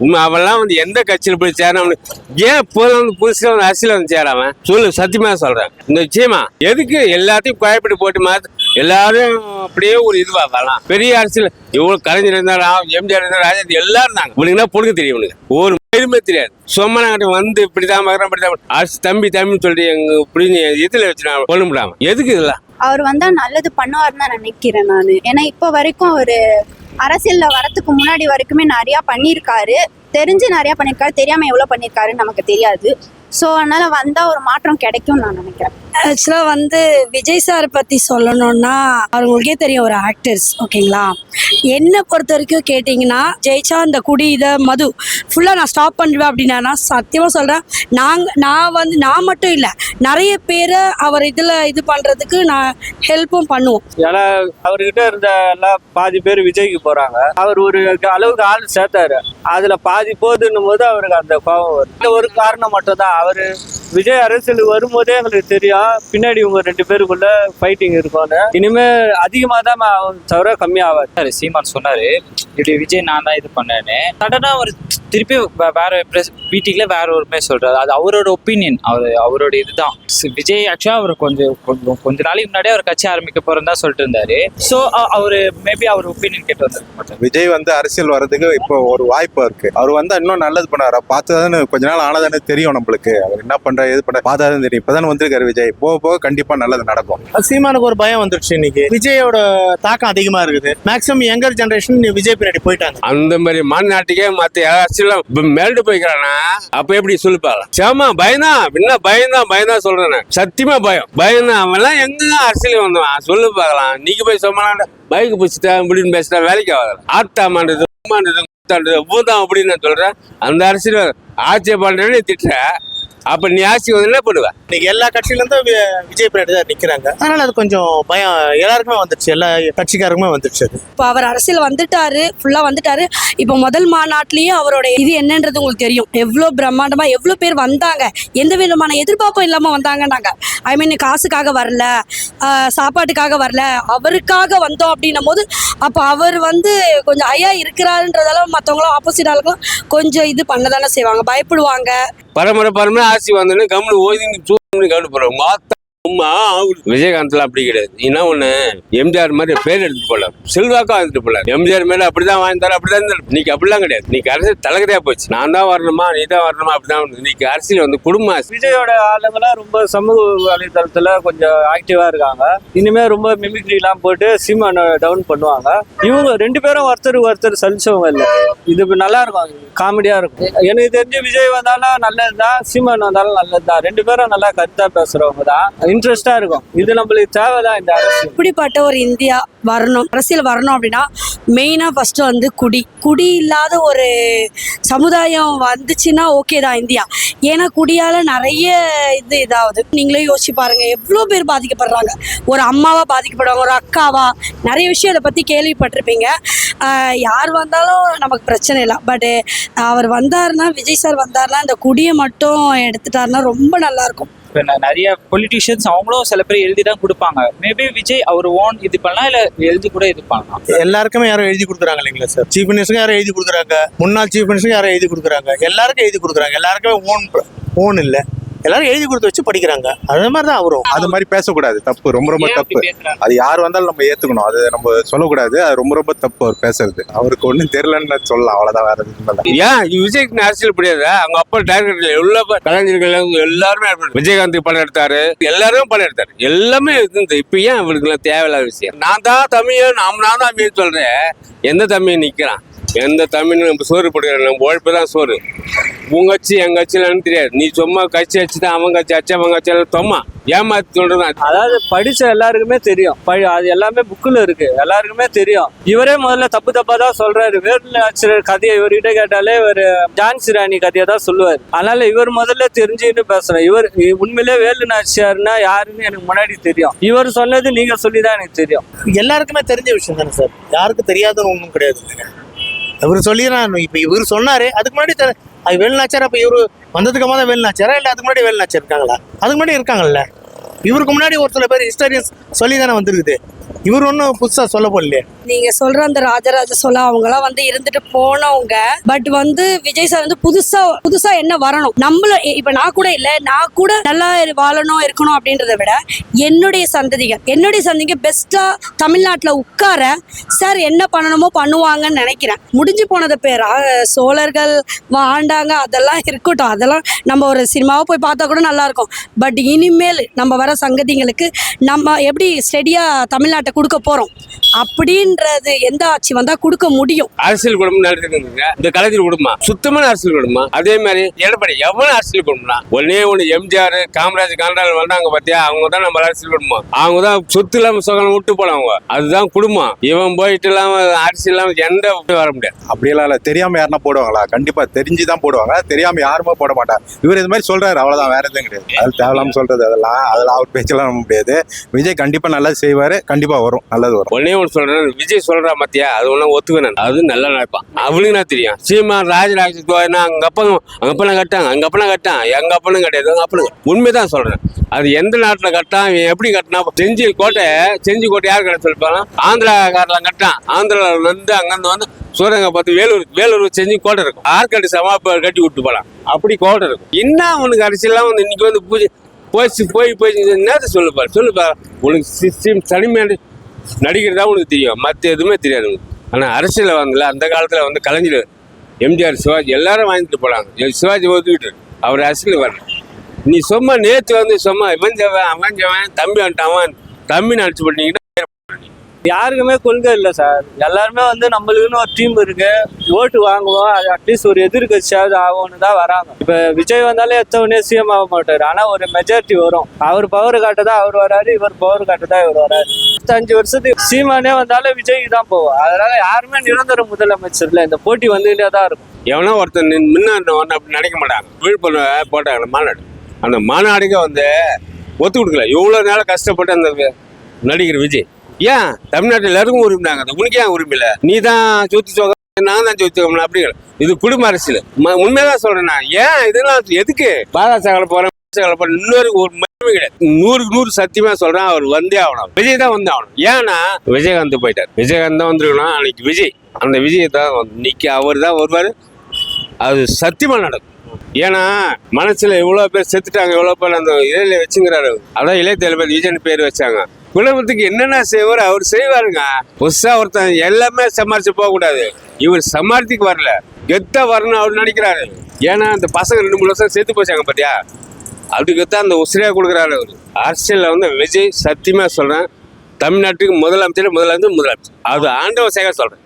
உண்மை அவெல்லாம் வந்து எந்த கட்சியில் போய் சேராம ஏன் இப்போதான் வந்து புதுசுல வந்து அரசியல் வந்து சேராம? சொல்லு சத்தியமா சொல்கிறேன் இந்த விஷயமா? எதுக்கு எல்லாத்தையும் குழப்பிட்டு போட்டு மாற்று எல்லாரும் அப்படியே ஒரு இதுவா வரலாம். பெரிய அரசியல். இவ்வளவு கலைஞர் இருந்தாலும் எம்ஜிஆர் இருந்தாலும் ராஜா எல்லாரும் இருந்தாங்க. உனக்குன்னா பொழுது தெரியும் உனக்கு ஒரு பெருமை தெரியாது. சும்மா வந்து இப்படிதான் பார்க்குறோம் இப்படிதான் அரசு தம்பி தம்பின்னு சொல்லிட்டு எங்க இப்படின்னு இதுல வச்சு நான் கொள்ள முடியாம. எதுக்கு இதெல்லாம்? அவர் வந்தா நல்லது பண்ணுவார்னு தான் நினைக்கிறேன் நான். ஏன்னா இப்போ வரைக்கும் அவர் அரசியலில் வரத்துக்கு முன்னாடி வரைக்குமே நிறையா பண்ணியிருக்காரு. தெரிஞ்சு நிறையா பண்ணியிருக்காரு. தெரியாமல் எவ்வளோ பண்ணியிருக்காருன்னு நமக்கு தெரியாது. ஸோ அதனால் வந்தால் ஒரு மாற்றம் கிடைக்கும்னு நான் நினைக்கிறேன். ஆக்சுவலாக வந்து விஜய் சார் பற்றி சொல்லணும்னா அவங்களுக்கே தெரியும் ஒரு ஆக்டர்ஸ் ஓகேங்களா என்னை பொறுத்த வரைக்கும் கேட்டிங்கன்னா ஜெயிச்சா இந்த குடி இதை மது ஃபுல்லாக நான் ஸ்டாப் பண்ணுவேன் அப்படின்னா நான் சத்தியமாக சொல்கிறேன் நாங்கள் நான் வந்து நான் மட்டும் இல்லை நிறைய பேரை அவர் இதில் இது பண்ணுறதுக்கு நான் ஹெல்ப்பும் பண்ணுவோம். ஏன்னா அவர்கிட்ட இருந்த எல்லாம் பாதி பேர் விஜய்க்கு போகிறாங்க அவர் ஒரு அளவுக்கு ஆள் சேர்த்தாரு. அதில் பாதி போதுன்னும் போது அவருக்கு அந்த கோபம் வரும் இந்த ஒரு காரணம் மட்டும் தான் அவர் விஜய் அரசியலுக்கு வரும்போதே எங்களுக்கு தெரியும். பின்னாடி இவங்க ரெண்டு பேருக்குள்ள ஃபைட்டிங் இருக்கும்னு. இனிமே அதிகமா தான் தவிர கம்மியாகாது. சீமான் சொன்னாரு இப்படி விஜய் நான் தான் இது பண்ணேன்னு. சடனா அவர் திருப்பி வேற மீட்டிங்ல வேற ஒரு மாதிரி சொல்றாரு. அது அவரோட ஒப்பீனியன் அவர் அவரோட இதுதான். விஜய் ஆக்சுவலா அவர் கொஞ்சம் கொஞ்சம் கொஞ்ச நாளைக்கு முன்னாடியே அவர் கட்சி ஆரம்பிக்க போறேன்னு தான் சொல்லிட்டு இருந்தாரு. ஸோ அவரு மேபி அவர் ஒப்பீனியன் கேட்டு வந்திருக்க விஜய் வந்து அரசியல் வர்றதுக்கு இப்போ ஒரு வாய்ப்பு இருக்கு. அவர் வந்தா இன்னும் நல்லது பண்ணாரு பார்த்ததானே கொஞ்ச நாள் ஆனதானே தெரியும் நம்மளுக்கு. அவர் என்ன பண்ற எது பண்ற பார்த்தாதான் தெரியும். இப்பதானே வந்திருக்காரு விஜய். போக போக கண்டிப்பா நல்லது நடக்கும். சீமானுக்கு ஒரு பயம் வந்துருச்சு இன்னைக்கு. விஜயோட தாக்கம் அதிகமா இருக்குது. மேக்ஸிமம் யங்கர் ஜெனரேஷன் விஜய் பின்னாடி போயிட்டாங்க. அந்த மாதிரி மாநாட்டுக்கே மத்த அரசியலாம் மேல்டு போய்க்கிறானா? அப்ப எப்படி சொல்லுப்பாங்க சேமா பயந்தான் என்ன பயந்தான் பயந்தான் சொல்றேன். சத்தியமா பயம். பயந்தான் அவன்லாம் எங்க அரசியல் வந்தவன் சொல்லு பார்க்கலாம். நீங்க போய் சொன்னா பைக் பிடிச்சிட்டா இப்படின்னு பேசிட்டா வேலைக்கு ஆகாது. ஆத்தாமான்றது உம்மான்றது, குத்தான்றது, பூதம் அப்படின்னு நான் சொல்றேன் அந்த அரசியல் ஆட்சியை பண்றேன்னு திட்டுற. அப்ப நீ ஆட்சி வந்து என்ன பண்ணுவ? இன்னைக்கு எல்லா கட்சியில இருந்தும் வி- விஜய் பின்னாடி தான் நிக்கிறாங்க. அதனால அது கொஞ்சம் பயம் எல்லாருக்குமே வந்துருச்சு. எல்லா கட்சிக்காருக்குமே வந்துருச்சு அது. இப்போ அவர் அரசியல் வந்துட்டாரு ஃபுல்லாக வந்துட்டாரு. இப்போ முதல் மாநாட்டிலேயே அவரோட இது என்னன்றது உங்களுக்கு தெரியும். எவ்வளோ பிரம்மாண்டமா எவ்வளோ பேர் வந்தாங்க. எந்த விதமான எதிர்பார்ப்பும் இல்லாமல் வந்தாங்கன்னாங்க. ஐ மீன் காசுக்காக வரல ஆஹ் சாப்பாட்டுக்காக வரல அவருக்காக வந்தோம் அப்படின்னும் போது அப்போ அவர் வந்து கொஞ்சம் ஐயா இருக்கிறாருன்றதால மற்றவங்களும் ஆப்போசிட் ஆளுங்களும் கொஞ்சம் இது பண்ண தானே செய்வாங்க. பயப்படுவாங்க. பரம்பரை பரம்பரை ஆசி வந்தோடனே கம்முனு ஓய்ந்து சூழ்நிலை கவனிப்படுறோம் மாத்த உம்மா விஜயகாந்த்லாம் அப்படி கிடையாது. என்ன ஒண்ணு? எம்ஜிஆர் மாதிரி பேர் எடுத்துட்டு போல செல்வாக்கா வந்துட்டு போல எம்ஜிஆர் மேல அப்படிதான் வாழ்ந்தாரு அப்படிதான் இருந்தாரு இன்னைக்கு அப்படிலாம் கிடையாது. இன்னைக்கு அரசியல் தலைகதையா போச்சு. நான் தான் வரணுமா நீ தான் வரணுமா அப்படிதான் வந்து. இன்னைக்கு அரசியல் வந்து குடும்ப. விஜயோட ஆளுங்கெல்லாம் ரொம்ப சமூக வலைதளத்துல கொஞ்சம் ஆக்டிவா இருக்காங்க. இனிமே ரொம்ப மிமிக்ரி எல்லாம் போட்டு சீமான டவுன் பண்ணுவாங்க. இவங்க ரெண்டு பேரும் ஒருத்தர் ஒருத்தர் சலிச்சவங்க இல்ல. இது நல்லா இருக்கும். காமெடியா இருக்கும். எனக்கு தெரிஞ்சு விஜய் வந்தாலும் நல்லதுதான் சீமான் வந்தாலும் நல்லதுதான். ரெண்டு பேரும் நல்லா கருத்தா பேசுறவங்க தான். இன்ட்ரெஸ்டா இருக்கும். இது நம்மளுக்கு தேவைதான் இந்த அரசியல் இப்படிப்பட்ட ஒரு இந்தியா வரணும் அரசியல் வரணும் அப்படின்னா மெயினாக ஃபஸ்ட்டு வந்து குடி. குடி இல்லாத ஒரு சமுதாயம் வந்துச்சுன்னா ஓகே தான் இந்தியா. ஏன்னா குடியால் நிறைய இது இதாகுது. நீங்களே யோசிச்சு பாருங்க எவ்வளோ பேர் பாதிக்கப்படுறாங்க. ஒரு அம்மாவா பாதிக்கப்படுவாங்க ஒரு அக்காவா? நிறைய விஷயம் இதை பற்றி கேள்விப்பட்டிருப்பீங்க. யார் வந்தாலும் நமக்கு பிரச்சனை இல்லை. பட்டு அவர் வந்தாருன்னா விஜய் சார் வந்தாருன்னா இந்த குடியை மட்டும் எடுத்துட்டாருன்னா ரொம்ப நல்லாயிருக்கும் இப்போ நான் நிறைய பொலிட்டிஷியன்ஸ் அவங்களும் சில பேர் எழுதி தான் கொடுப்பாங்க. மேபி விஜய் அவர் ஓன் இது பண்ணலாம் இல்ல எழுதி கூட இது பண்ணலாம். எல்லாருக்குமே யாரும் எழுதி கொடுக்குறாங்க இல்லைங்களா சார்? சீஃப் மினிஸ்டருக்கு யாரும் எழுதி கொடுக்குறாங்க. முன்னாள் சீஃப் மினிஸ்டருக்கு யாரும் எழுதி கொடுக்குறாங்க. எல்லாருக்கும் எழுதி கொடுக்குறாங்க. எல்லாருக்குமே ஓன் ஓன் இல்லை. எல்லாரும் எழுதி கொடுத்து வச்சு படிக்கிறாங்க. அதே மாதிரி தான் அவரும். அது மாதிரி பேசக்கூடாது. தப்பு ரொம்ப ரொம்ப தப்பு? அது யார் வந்தாலும் நம்ம ஏத்துக்கணும். அது நம்ம சொல்லக்கூடாது. அது ரொம்ப ரொம்ப தப்பு அவர் பேசுறது. அவருக்கு ஒண்ணும் தெரியலன்னு சொல்லலாம். அவ்வளவுதான் வேற ஏன்? விஜய்க்கு அரசியல் புரியாது? அவங்க அப்பா டைரக்டர் எல்லா கலைஞர்கள் எல்லாருமே. விஜயகாந்த் படம் எடுத்தாரு. எல்லாரும் படம் எடுத்தாரு. எல்லாமே இருந்து இப்ப ஏன் இவருக்கு எல்லாம் தேவையில்லாத விஷயம்? நான் தான் தமிழ் நாம் நான் தான் தமிழ் சொல்றேன். எந்த தமிழ் நிக்கிறான்? எந்த தமிழ் நம்ம சோறு போடுகிறோம் நம்ம உழைப்பு தான் சோறு. உங்க கட்சி எங்க கட்சியிலன்னு தெரியாது. நீ சும்மா கட்சி வச்சுதான் அவன் கட்சி அச்சு அவன் கட்சி தொம்மா. ஏமாத்தி சொல்றதான் அதாவது படிச்ச எல்லாருக்குமே தெரியும். படி அது எல்லாமே புக்கில் இருக்கு. எல்லாருக்குமே தெரியும். இவரே முதல்ல தப்பு தப்பா தான் சொல்றாரு. வேர்ல ஆசிரியர் கதையை இவர்கிட்ட கேட்டாலே இவர் ஜான்சி ராணி கதையை தான் சொல்லுவார். அதனால இவர் முதல்ல தெரிஞ்சுன்னு பேசுறேன் இவர் உண்மையிலே வேலு நாச்சியார்னா யாருன்னு எனக்கு முன்னாடி தெரியும். இவர் சொன்னது நீங்க சொல்லி தான் எனக்கு தெரியும். எல்லாருக்குமே தெரிஞ்ச விஷயம் தானே சார்? யாருக்கும் தெரியாதுன்னு ஒன்றும் கிடையாது இவர் சொல்லி நான் இப்போ இவர் சொன்னாரு அதுக்கு முன்னாடி அது வேலுநாச்சார் அப்போ இவர் வந்ததுக்கு அப்புறம் தான் வேலுநாச்சாரா இல்லை அதுக்கு முன்னாடி வேலுநாச்சார் இருக்காங்களா? அதுக்கு முன்னாடி இருக்காங்கல்ல? இவருக்கு முன்னாடி ஒரு சில பேர் ஹிஸ்டரியன்ஸ் சொல்லி தானே வந்திருக்குது. இவர் ஒன்றும் புதுசா சொல்ல போடலையே நீங்க சொல்ற அந்த ராஜராஜ சோழா அவங்கலாம் வந்து இருந்துட்டு போனவங்க பட் வந்து விஜய் சார் வந்து புதுசா புதுசா என்ன வரணும்? நம்மள இப்ப நான் கூட இல்ல நான் கூட நல்லா வாழணும் இருக்கணும் அப்படின்றத விட என்னுடைய சந்ததிகள் என்னுடைய சந்ததிகள் பெஸ்டா தமிழ்நாட்டுல உட்கார சார் என்ன பண்ணணுமோ பண்ணுவாங்கன்னு நினைக்கிறேன். முடிஞ்சு போனது பேர் சோழர்கள் வாண்டாங்க அதெல்லாம் இருக்கட்டும். அதெல்லாம் நம்ம ஒரு சினிமாவை போய் பார்த்தா கூட நல்லா இருக்கும். பட் இனிமேல் நம்ம வர சங்கதிகளுக்கு நம்ம எப்படி ஸ்டெடியா தமிழ்நாட்டை கொடுக்க போறோம். அப்படின்றது எந்த ஆட்சி வந்தா கொடுக்க முடியும்? அரசியல் குடும்பம் நடத்துக்குங்க இந்த கலைஞர் குடும்பம் சுத்தமான அரசியல் குடும்பம் அதே மாதிரி எடப்பாடி எவ்வளவு அரசியல் குடும்பம் ஒன்னே ஒண்ணு எம்ஜிஆர் காமராஜ் காண்டால் வந்தாங்க பாத்தியா? அவங்க தான் நம்ம அரசியல் குடும்பம் அவங்க தான் சொத்து இல்லாம சுகம் விட்டு போனவங்க அதுதான் குடும்பம் இவன் போயிட்டு இல்லாம அரசியல் இல்லாம எந்த வர முடியாது. அப்படியெல்லாம் இல்ல. தெரியாம யாருன்னா போடுவாங்களா? கண்டிப்பா தெரிஞ்சு தான் போடுவாங்க. தெரியாம யாருமே போட மாட்டாங்க. இவர் இது மாதிரி சொல்றாரு. அவ்வளவுதான். வேற எதுவும் கிடையாது. அது தேவையில்லாம சொல்றது அதெல்லாம். அதெல்லாம் அவர் பேச்செல்லாம் முடியாது. விஜய் கண்டிப்பா நல்லது செய்வாரு. கண்டிப்பா வரும் நல்லது வரும். ஒன்னே ஒன்று சொல்றேன் விஜய் சொல்றா மத்தியா அது ஒன்றும் ஒத்துக்கணும் அது நல்லா நடப்பான். அவனுக்கு நான் தெரியும்? சீமான் ராஜராஜ கோயினா அங்க அப்பனும் அங்க அப்பனா கட்டாங்க அங்க அப்பனா கட்டான் எங்க அப்பனும் கிடையாது எங்க அப்பனும் உண்மைதான் சொல்றேன். அது எந்த நாட்டுல கட்டான் எப்படி கட்டினா செஞ்சி கோட்டை செஞ்சி கோட்டை யார் கட்ட சொல்லிப்பாங்க ஆந்திராக்காரில் கட்டான். ஆந்திராவில் இருந்து அங்கிருந்து வந்து சூரங்க பார்த்து வேலூர் வேலூர் செஞ்சு கோட்டை இருக்கும். ஆற்காடு சமாப்ப கட்டி விட்டு போலாம். அப்படி கோட்டை இருக்கும். என்ன அவனுக்கு அரசியல்லாம் வந்து இன்னைக்கு வந்து பூஜை போய் போய் போய் என்னது சொல்லுப்பா சொல்லுப்பா உனக்கு சிஸ்டம் தனிமையான நடிகர் தான் உனக்கு தெரியும். மற்ற எதுவுமே தெரியாது உனக்கு ஆனால் அரசியலில் வாங்கல அந்த காலத்தில் வந்து கலைஞர் எம்ஜிஆர் சிவாஜி எல்லாரும் வாங்கிட்டு போனாங்க. சிவாஜி ஒதுக்கிட்டு அவர் அரசியல் வரல. நீ சும்மா நேற்று வந்து சும்மா இவன் ஜவன் அவன் ஜவன் தம்பி வந்துட்டான். அவன் தம்பி நினச்சி பண்ணிக்கிட்டு யாருக்குமே கொள்கை இல்லை சார் எல்லாருமே வந்து நம்மளுக்குன்னு ஒரு டீம் இருக்கு. ஓட்டு வாங்குவோம். அது அட்லீஸ்ட் ஒரு எதிர்கட்சியாவது ஆகும்னு தான் வராங்க. இப்போ விஜய் வந்தாலே எத்தவனே சிஎம் ஆக மாட்டார். ஆனால் ஒரு மெஜாரிட்டி வரும். அவர் பவர் காட்ட தான் அவர் வராரு இவர் பவர் காட்ட தான் இவர் வராரு. அஞ்சு வருஷத்துக்கு சீமானே வந்தாலும் விஜய்க்கு தான் போவோம் அதனால யாருமே நிரந்தர முதலமைச்சர் இல்லை. இந்த போட்டி வந்துகிட்டே தான் இருக்கும். எவனோ ஒருத்தன் நின்னு- முன்ன ஒன்று அப்படி நினைக்க மாட்டாங்க விழுப்புரம் போட்டாங்க மாநாடு. அந்த மாநாடுக்கு வந்து ஒத்து கொடுக்கல. இவ்வளோ நேரம் கஷ்டப்பட்டு அந்த நடிகர் விஜய். ஏன்? தமிழ்நாட்டில் எல்லாருக்கும் உரிமைனாங்க அது உனக்கு ஏன் உரிமை இல்லை? நீ தான் சொத்து சோகம் நான் தான் சொத்து சோகம் அப்படிங்கிற இது குடும்ப அரசியல். ம- சொல்றேன் நான். ஏன்? இதெல்லாம் எதுக்கு? பாதாசாகல போறேன் பாதாள போறேன் இன்னொரு ஒரு கிடையாது. நூறுக்கு நூறு சத்தியமா சொல்றேன் அவர் வந்தே ஆகணும். விஜய் தான் வந்து ஆகணும். ஏன்னா விஜயகாந்த் போயிட்டார். விஜயகாந்த் தான் வந்துருக்கணும். அன்னைக்கு விஜய். அந்த விஜய் தான் இன்னைக்கு அவர் தான் வருவார். அது சத்தியமா நடக்கும். ஏன்னா மனசுல எவ்வளவு பேர் செத்துட்டாங்க எவ்வளவு பேர் அந்த இலையில வச்சுங்கிறாரு அதான் இளைய தளபதி விஜயன் பேர் வச்சாங்க. குடும்பத்துக்கு என்னென்ன செய்வார் அவர் செய்வாருங்க. புதுசா ஒருத்தன் எல்லாமே சமாளிச்சு போகக்கூடாது. இவர் சமாளித்துக்கு வரல. கெத்தா வரணும் அவர் நினைக்கிறாரு. ஏன்னா அந்த பசங்க ரெண்டு மூணு வருஷம் சேர்த்து போச்சாங்க பாத்தியா? அதுக்கு தான் அந்த உசிரியா கொடுக்குறாரு அவர். அரசியலில் வந்து விஜய் சத்தியமா சொல்றேன். தமிழ்நாட்டுக்கு முதலமைச்சர் முதலமைச்சர் முதலமைச்சர். அது ஆண்டவ சேகர் சொல்றேன்.